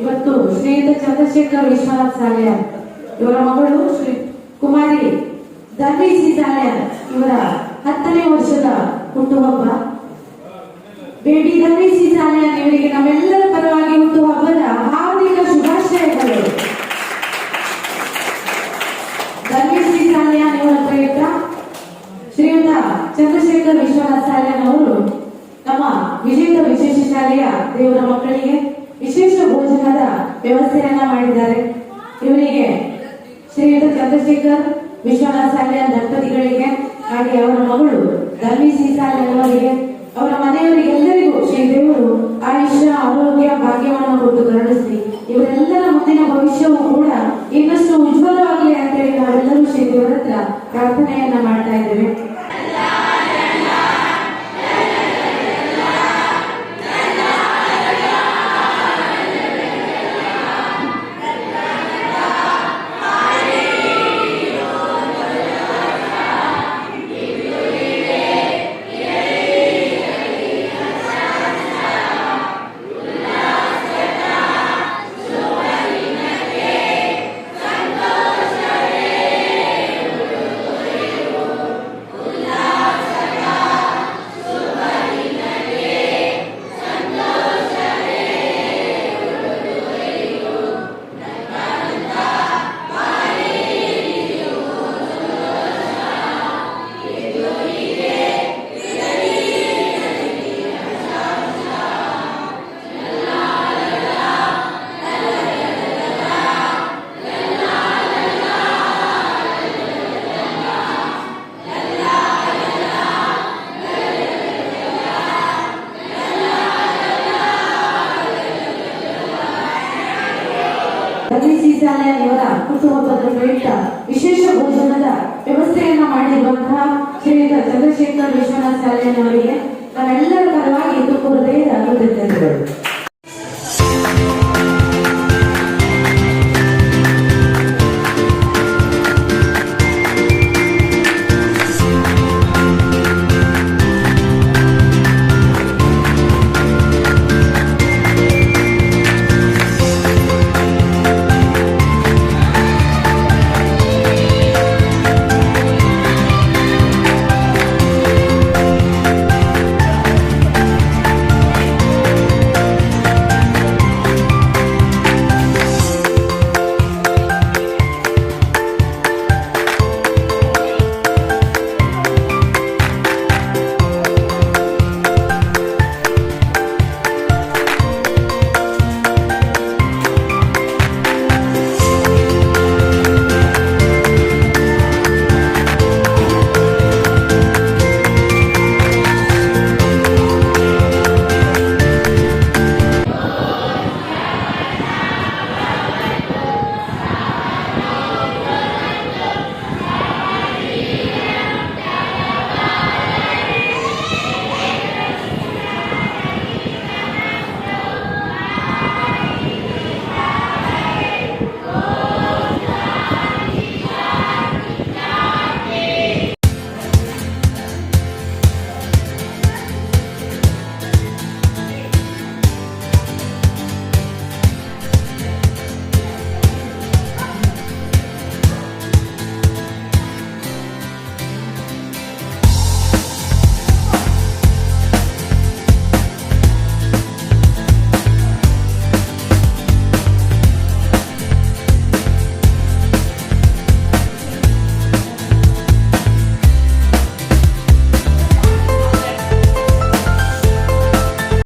ಇವತ್ತು ಶ್ರೀಯುತ ಚಂದ್ರಶೇಖರ್ ವಿಶ್ವನಾಥ್ ಸಾಲ್ಯಾರ್ ಇವರ ಮಗಳು ಶ್ರೀ ಕುಮಾರಿ ಧರ್ಮಿ ಸಿ ಸಾಲ್ಯಾರ್ ಇವರ ಹತ್ತನೇ ವರ್ಷದ ಹುಟ್ಟುಹಬ್ಬ. ಬೇಬಿ ಧರ್ಮಿ ಸಿ ಸಾಲ್ಯಾರ್ ಇವರಿಗೆ ನಮ್ಮೆಲ್ಲರ ಪರವಾಗಿ ಹುಟ್ಟುಹಬ್ಬದ ಹಾರ್ದಿಕ ಶುಭಾಶಯಗಳು. ಧರ್ಮಿ ಸಿ ಸಾಲ್ಯಾನ್ ಇವರ ಪ್ರಯುಕ್ತ ಶ್ರೀಯುತ ಚಂದ್ರಶೇಖರ್ ವಿಶ್ವನಾಥ್ ಸಾಲ್ಯಾನ್ ಅವರು ನಮ್ಮ ವಿಜೇತ ವಿಶೇಷ ಶಾಲೆಯ ದೇವರ ಮಕ್ಕಳಿಗೆ ವಿಶೇಷ ಭೋಜನದ ವ್ಯವಸ್ಥೆಯನ್ನ ಮಾಡಿದ್ದಾರೆ. ಇವರಿಗೆ ಶ್ರೀಯುತ ಚಂದ್ರಶೇಖರ್ ವಿಶ್ವನಾಥ್ ಸಾಲ್ಯಾನ್ ದಂಪತಿಗಳಿಗೆ ಹಾಗೆ ಅವರ ಮಗಳು ಧರ್ಮಿ ಸಿ ಸಾಲ್ಯಾನ್ ಅವರಿಗೆ, ಅವರ ಮನೆಯವರಿಗೆಲ್ಲರಿಗೂ ಶ್ರೀ ದೇವರು ಆಯುಷ್ಯ, ಆರೋಗ್ಯ, ಭಾಗ್ಯವನ್ನು ಕೊಟ್ಟು ಕರುಣಿಸಿ. ಇವರೆಲ್ಲರ ಮುಂದಿನ ಭವಿಷ್ಯವು ಕೂಡ ಇನ್ನಷ್ಟು ಉಜ್ವಲವಾಗಲಿ ಅಂತೇಳಿ ನಾವೆಲ್ಲರೂ ಶ್ರೀ ದೇವರ ಹತ್ರ ಪ್ರಾರ್ಥನೆಯನ್ನ ಮಾಡ್ತಾ ಇದ್ದೇವೆ. ಸಿ ಕುಟುಂಬದ ಪ್ರಯುಕ್ತ ವಿಶೇಷ ಭೋಜನದ ವ್ಯವಸ್ಥೆಯನ್ನ ಮಾಡಿರುವಂತಹ ಶ್ರೀಯುತ ಚಂದ್ರಶೇಖರ್ ವಿಶ್ವನಾಥ್ ಶಾಲೆಯವರಿಗೆ ನಾವೆಲ್ಲರ ಪರವಾಗಿ ತುಂಬ ಹೃದಯದ